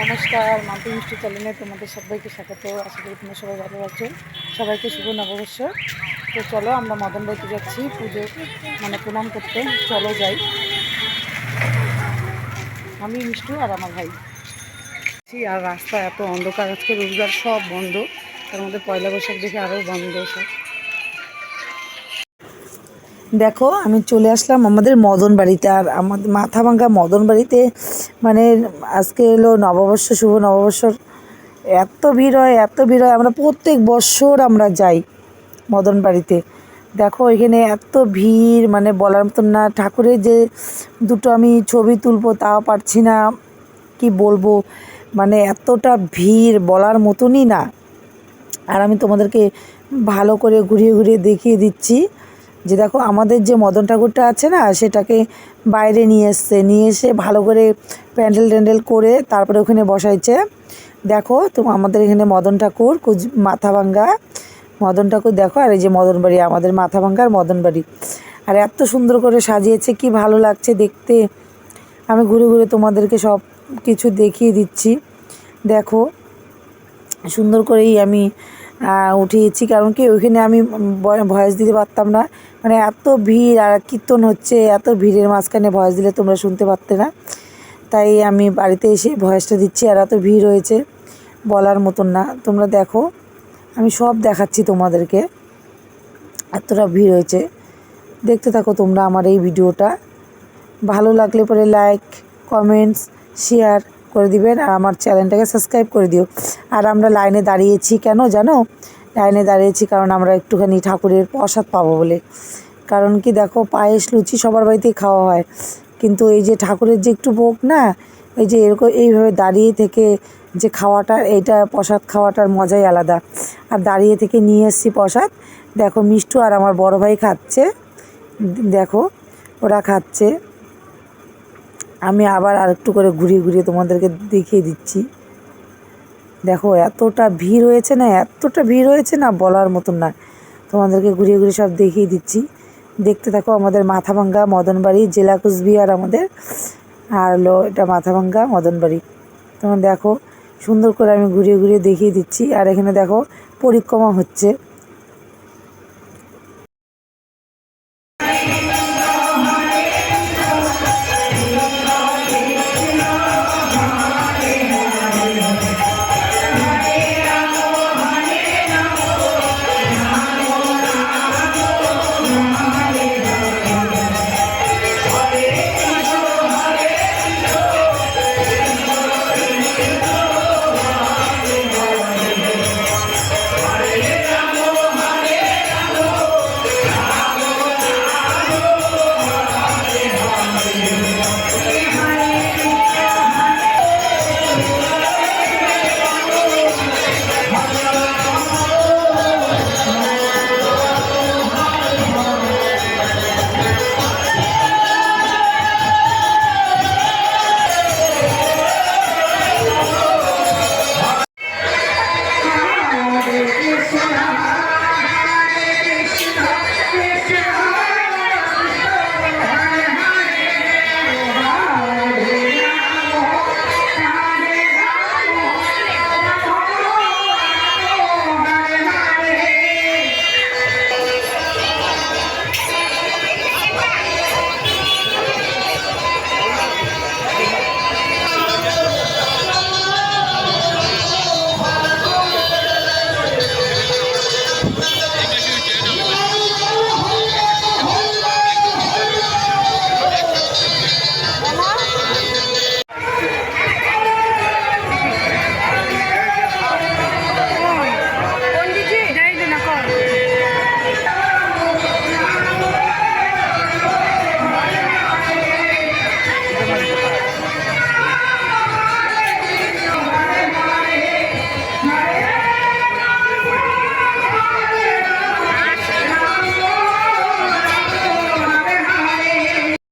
নমস্কার মাম্পি মিষ্টি চ্যানেলে তোমাদের সবাইকে স্বাগত। আশা করি তোমরা সবাই ভালো আছো। সবাইকে শুভ নববর্ষ। তো চলো আমরা মদন বাড়িতে যাচ্ছি পুজো মানে প্রণাম করতে। চলো যাই। আমি মিষ্টু আর আমার ভাই। আর রাস্তা এত অন্ধকার, আজকে রোজগার সব বন্ধ। তার মধ্যে পয়লা বৈশাখ দেখে আরও বন্ধ সব। দেখো, আমি চলে আসলাম আমাদের মদন বাড়িতে। আর আমাদের মাথা ভাঙ্গা মদন বাড়িতে মানে আজকে এলো নববর্ষ, শুভ নববর্ষর এত ভিড় হয়, এত ভিড় হয়, আমরা প্রত্যেক বছর আমরা যাই মদন বাড়িতে। দেখো, এখানে এত ভিড় মানে বলার মতন না। ঠাকুরের যে দুটো আমি ছবি তুলবো, তাও পারছি না। কি বলব? মানে এতটা ভিড়, বলার মতনই না। আর আমি তোমাদেরকে ভালো করে ঘুরিয়ে ঘুরিয়ে দেখিয়ে দিচ্ছি। যে দেখো আমাদের যে মদন ঠাকুরটা আছে না, সেটাকে বাইরে নিয়ে এসছে। নিয়ে এসে ভালো করে প্যান্ডেল ট্যান্ডেল করে তারপরে ওখানে বসাইছে। দেখো তো আমাদের এখানে মদন ঠাকুর কুচ মাথা ভাঙ্গা মদন ঠাকুর দেখো, আর এই যে মদন বাড়ি, আমাদের মাথা ভাঙ্গা আর মদন বাড়ি। আর এত সুন্দর করে সাজিয়েছে, কি ভালো লাগছে দেখতে। আমি ঘুরে ঘুরে তোমাদেরকে সব কিছু দেখিয়ে দিচ্ছি। দেখো, সুন্দর করেই আমি উঠিয়েছি কারণ কি, ওইখানে আমি ভয়েস দিতে পারতাম না। মানে এত ভিড় আর কীর্তন হচ্ছে, এত ভিড়ের মাঝখানে ভয়েস দিলে তোমরা শুনতে পারতে না। তাই আমি বাড়িতে এসে ভয়েসটা দিচ্ছি আর এত ভিড় হয়েছে, বলার মতন না। তোমরা দেখো, আমি সব দেখাচ্ছি তোমাদেরকে, এতটা ভিড় হয়েছে। দেখতে থাকো তোমরা আমার এই ভিডিওটা। ভালো লাগলে পরে লাইক কমেন্টস শেয়ার করে দিবেন আর আমার চ্যানেলটাকে সাবস্ক্রাইব করে দিও। আর আমরা লাইনে দাঁড়িয়েছি কেন জানো? লাইনে দাঁড়িয়েছি কারণ আমরা একটুখানি ঠাকুরের প্রসাদ পাবো বলে। কারণ কি দেখো, পায়েস, লুচি সবার বাড়িতেই খাওয়া হয়। কিন্তু এই যে ঠাকুরের যে একটু ভোগ না, এই যে এরকম এইভাবে দাঁড়িয়ে থেকে যে খাওয়াটা, এইটা প্রসাদ খাওয়াটার মজাই আলাদা। আর দাঁড়িয়ে থেকে নিয়ে এসেছি প্রসাদ। দেখো, মিষ্টু আর আমার বড় ভাই খাচ্ছে। দেখো, ওরা খাচ্ছে। আমি আবার আরেকটু করে ঘুরিয়ে ঘুরিয়ে তোমাদেরকে দেখিয়ে দিচ্ছি। দেখো, এতটা ভিড় হয়েছে না, এতটা ভিড় হয়েছে না বলার মতন না। তোমাদেরকে ঘুরিয়ে ঘুরিয়ে সব দেখিয়ে দিচ্ছি। দেখতে থাকো আমাদের মাথাভাঙ্গা মদনবাড়ি, জেলা কুচবিহার আমাদের। আর হলো এটা মাথাভাঙ্গা মদনবাড়ি। তোমার দেখো, সুন্দর করে আমি ঘুরিয়ে ঘুরিয়ে দেখিয়ে দিচ্ছি। আর এখানে দেখো, পরিক্রমা হচ্ছে।